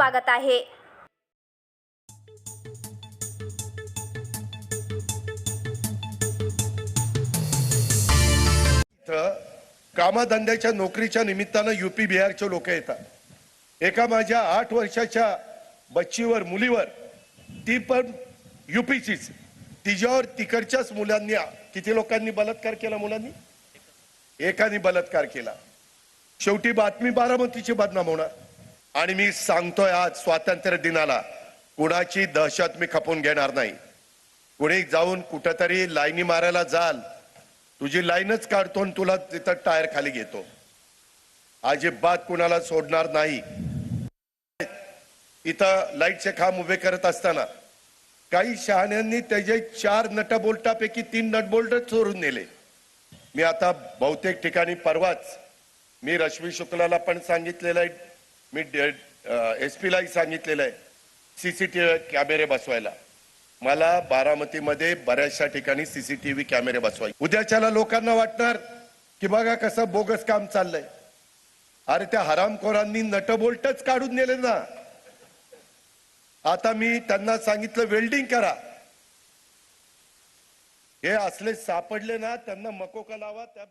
स्वागत आहे. कामाधंद्याच्या नोकरीच्या निमित्तानं युपी बिहारचे लोक येतात. एका माझ्या आठ वर्षाच्या बच्चीवर मुलीवर ती पण युपीचीच. तिच्यावर तिकडच्याच मुलांनी किती लोकांनी बलात्कार केला मुलांनी? एकाने बलात्कार केला. शेवटी बातमी बारामतीची बदनाम होणार. आणि मी सांगतोय आज स्वातंत्र्य दिनाला कुणाची दहशत मी खपून घेणार नाही. कुणी जाऊन कुठंतरी लाईनी मारायला जाल तुझी लाईनच काढतो आणि तुला तिथं टायर खाली घेतो. अजिबात कुणाला सोडणार नाही. इथं लाईटचे खांब उभे करत असताना काही शहाण्यांनी त्याचे चार नटबोल्टापैकी तीन नटबोल्ट चोरून नेले. मी आता बहुतेक ठिकाणी परवाच मी रश्मी शुक्लाला पण सांगितलेलं आहे मी एस पीलाही सांगितलेलं आहे. सीसीटीव्ही कॅमेरे बसवायला. मला बारामतीमध्ये बऱ्याचशा ठिकाणी सीसीटीव्ही कॅमेरे बसवायचे. उद्याच्याला लोकांना वाटणार की बघा कसं बोगस काम चाललंय. अरे त्या हरामखोरांनी नटबोल्टच काढून नेले ना. आता मी त्यांना सांगितलं वेल्डिंग करा. हे असले सापडले ना त्यांना मकोका लावा त्या